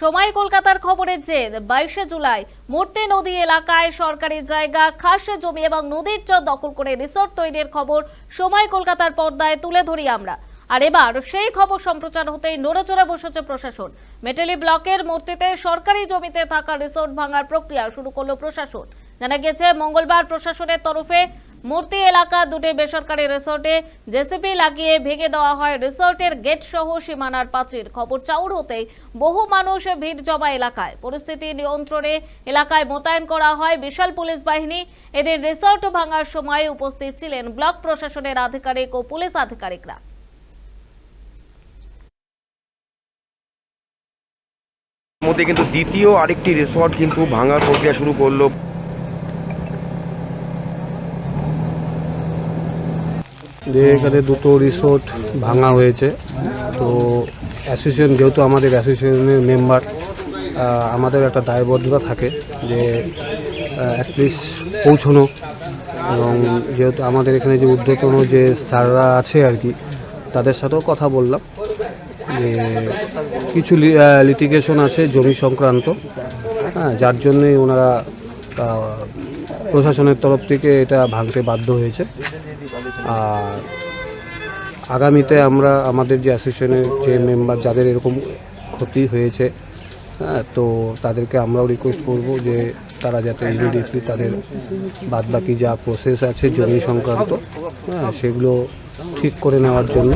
সময় কলকাতার খবরের যে, বাইশে জুলাই মূর্তি নদী এলাকায় সরকারি জায়গা, খাস জমি এবং নদীর চর দখল করে রিসোর্ট তৈরির খবর সময় কলকাতার পর্দায় তুলে ধরি আমরা। আর এবার সেই খবর সম্প্রচার হতেই নড়েচড়ে বসেছে প্রশাসন। মেটেলি ব্লকের মূর্তিতে সরকারি জমিতে থাকা রিসোর্ট ভাঙার প্রক্রিয়া শুরু করল প্রশাসন। জানা গেছে মঙ্গলবার প্রশাসনের তরফে মূর্তি এলাকা দুটি বেসরকারি রিসোর্টে জেসিপি লাগিয়ে ভেঙে দেওয়া হয়। রিসোর্টের গেট সহ সীমানার প্রাচীর। খবর চাউর হতেই বহু মানুষ ভিড় জমা এলাকায়। পরিস্থিতি নিয়ন্ত্রণে এলাকায় মোতায়েন করা হয় বিশাল পুলিশ বাহিনী। এদের রিসোর্ট ভাঙার সময় উপস্থিত ছিলেন ব্লক প্রশাসনের আধিকারিক ও পুলিশ আধিকারিকরা। মধ্যে কিন্তু দ্বিতীয় আরেকটি রিসর্ট কিন্তু ভাঙার প্রক্রিয়া শুরু করল। যে এখানে দুটো রিসোর্ট ভাঙা হয়েছে। তো অ্যাসোসিয়েশন যেহেতু আমাদের অ্যাসোসিয়েশনের মেম্বার আমাদের একটা দায়বদ্ধতা থাকে যে অ্যাটলিস্ট পৌঁছানো। এবং যেহেতু আমাদের এখানে যে ঊর্ধ্বতন যে স্যাররা আছে আর কি, তাদের সাথেও কথা বললাম যে, কিছু লিটিগেশন আছে জমি সংক্রান্ত। হ্যাঁ যার জন্যই ওনারা প্রশাসনের তরফ থেকে এটা ভাঙতে বাধ্য হয়েছে। আর আগামীতে আমরা আমাদের যে অ্যাসোসিয়েশনের যে মেম্বার, যাদের এরকম ক্ষতি হয়েছে হ্যাঁ তো তাদেরকে আমরাও রিকোয়েস্ট করব যে তারা যাতে ইমিডিয়েটলি তাদের বাদ বাকি যা প্রসেস আছে জমি সংক্রান্ত হ্যাঁ সেগুলো ঠিক করে নেওয়ার জন্য।